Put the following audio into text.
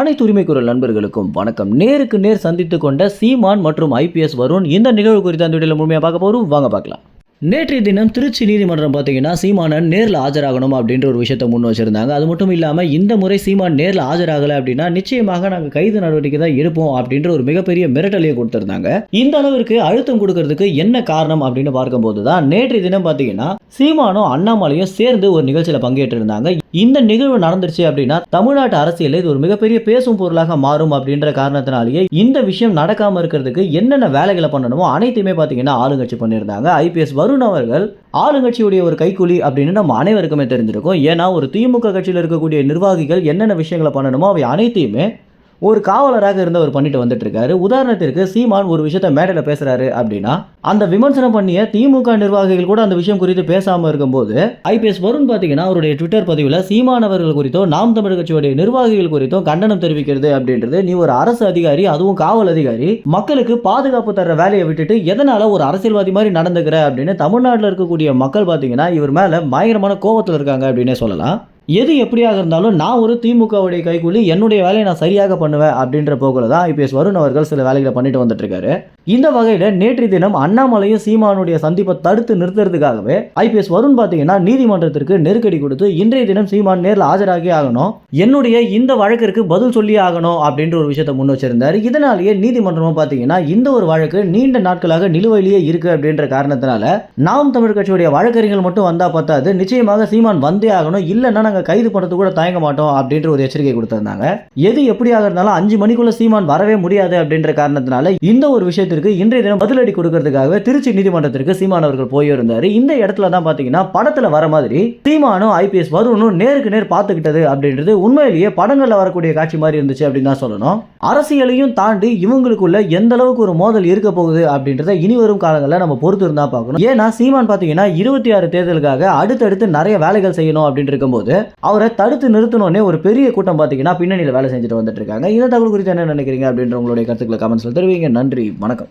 அனைத்து உரிமைக்குரல் நண்பர்களுக்கும் வணக்கம். நேருக்கு நேர் சந்தித்து கொண்ட சீமான் மற்றும் ஐபிஎஸ் வருண் இந்த நிகழ்வு குறித்து அந்த வீடியோவில் முழுமையாக பார்க்க போகிறோம் வாங்க பார்க்கலாம். நேற்றைய தினம் திருச்சி நீதிமன்றம் பார்த்தீங்கன்னா சீமானன் நேரில் ஆஜராகணும் அப்படின்ற ஒரு விஷயத்தை முன் வச்சுருந்தாங்க. அது மட்டும் இல்லாமல் இந்த முறை சீமான் நேரில் ஆஜராகலை அப்படின்னா நிச்சயமாக நாங்கள் கைது நடவடிக்கை தான் எடுப்போம் அப்படின்ற ஒரு மிகப்பெரிய மிரட்டலையும் கொடுத்துருந்தாங்க. இந்த அளவிற்கு அழுத்தம் கொடுக்கறதுக்கு என்ன காரணம் அப்படின்னு பார்க்கும்போது தான் நேற்றைய தினம் பார்த்தீங்கன்னா சீமானும் அண்ணாமலையும் சேர்ந்து ஒரு நிகழ்ச்சியில் பங்கேற்றிருந்தாங்க. இந்த நிகழ்வு நடந்துருச்சு அப்படின்னா தமிழ்நாட்டு அரசியலில் இது ஒரு மிகப்பெரிய பேசும் பொருளாக மாறும் அப்படின்ற காரணத்தினாலேயே இந்த விஷயம் நடக்காமல் இருக்கிறதுக்கு என்னென்ன வேலைகளை பண்ணணுமோ அனைத்துமே பார்த்தீங்கன்னா ஆளுங்கட்சி பண்ணியிருந்தாங்க. ஐபிஎஸ் வருண் அவர்கள் ஆளுங்கட்சியுடைய ஒரு கைக்கூலி அப்படின்னு நம்ம அனைவருக்குமே தெரிஞ்சிருக்கும். ஏன்னா ஒரு திமுக கட்சியில் இருக்கக்கூடிய நிர்வாகிகள் என்னென்ன விஷயங்களை பண்ணணுமோ அவை அனைத்தையுமே ஒரு காவலராக இருந்தவர் பண்ணிட்டு வந்துட்டு இருக்காரு உதாரணத்திற்கு சீமான் ஒரு விஷயத்த மேடையில் பேசுறாரு அப்படின்னா அந்த விமர்சனம் பண்ணிய திமுக நிர்வாகிகள் கூட அந்த விஷயம் குறித்து பேசாமல் இருக்கும்போது ஐபிஎஸ் வருண் பார்த்தீங்கன்னா அவருடைய ட்விட்டர் பதிவில் சீமான் அவர்கள் குறித்தோ நாம் தமிழ் கட்சியுடைய நிர்வாகிகள் குறித்தோ கண்டனம் தெரிவிக்கிறது அப்படின்றது. நீ ஒரு அரசு அதிகாரி அதுவும் காவல் அதிகாரி மக்களுக்கு பாதுகாப்பு தர வேலையை விட்டுட்டு எதனால ஒரு அரசியல்வாதி மாதிரி நடந்துக்கிற அப்படின்னு தமிழ்நாட்டில் இருக்கக்கூடிய மக்கள் பார்த்தீங்கன்னா இவர் மேலே பயங்கரமான கோபத்தில் இருக்காங்க அப்படின்னே சொல்லலாம். எது எப்படியாக இருந்தாலும் நான் ஒரு திமுகவுடைய கைகூலி என்னுடைய வேலையை நான் சரியாக பண்ணுவேன் அப்படின்ற போக்கில் தான் ஐபிஎஸ் வருண் அவர்கள் சில வேலைகளை பண்ணிட்டு வந்துட்டுருக்காரு. இந்த வகையில் நேற்று தினம் அண்ணாமலையும் சீமானுடைய சந்திப்பை தடுத்து நிறுத்துறதுக்காகவே ஐபிஎஸ் வருண் பார்த்தீங்கன்னா நீதிமன்றத்திற்கு நெருக்கடி கொடுத்து இன்றைய தினம் சீமான் நேரில் ஆஜராகி ஆகணும். என்னுடைய இந்த வழக்கிற்கு பதில் சொல்லி ஆகணும் அப்படின்ற ஒரு விஷயத்தை முன் வச்சிருந்தார். இதனாலேயே நீதிமன்றமும் பார்த்தீங்கன்னா இந்த ஒரு வழக்கு நீண்ட நாட்களாக நிலுவையிலேயே இருக்கு அப்படின்ற காரணத்தினால நாம் தமிழ் கட்சியுடைய வழக்கறிஞர்கள் மட்டும் வந்தால் பத்தாது. நிச்சயமாக சீமான் வந்தே ஆகணும். இல்லைன்னா நாங்கள் கைது பண்ணுறது கூட தயங்க மாட்டோம் அப்படின்ற ஒரு எச்சரிக்கை கொடுத்துருந்தாங்க. எது எப்படியாக இருந்தாலும் அஞ்சு மணிக்குள்ள சீமான் வரவே முடியாது அப்படின்ற காரணத்தினால இந்த ஒரு விஷயத்திற்கு இன்றைய தினம் பதிலடி கொடுக்கறதுக்காக திருச்சி நீதிமன்றத்திற்கு சீமான் அவர்கள் போயிருந்தாரு. இந்த இடத்துல தான் பார்த்தீங்கன்னா படத்தில் வர மாதிரி சீமானும் ஐபிஎஸ் வருணும் நேருக்கு நேர் பார்த்துக்கிட்டது அப்படின்றது உண்மையிலேயே படங்களில் வரக்கூடிய காட்சி மாதிரி இருந்துச்சு அப்படின்னு தான் சொல்லணும். அரசியலையும் தாண்டி இவங்களுக்குள்ள எந்த அளவுக்கு ஒரு மோதல் இருக்க போகுது அப்படின்றத இனி வரும் காலங்களில் நம்ம பொறுத்து இருந்தா பார்க்கணும். ஏன்னா சீமான் பார்த்தீங்கன்னா இருபத்தி ஆறு தேர்தலுக்காக அடுத்தடுத்து நிறைய வேலைகள் செய்யணும் அப்படின்னு இருக்கும்போது அவரை தடுத்து நிறுத்தணும்னே ஒரு பெரிய கூட்டம் பார்த்தீங்கன்னா பின்னணியில் வேலை செஞ்சுட்டு வந்துட்டு இருக்காங்க. இந்த தகவல் குறித்து என்ன நினைக்கிறீங்க அப்படின்ற உங்களுடைய கருத்துக்களை கமெண்ட்ஸில் தெரிவிங்க. நன்றி. வணக்கம்.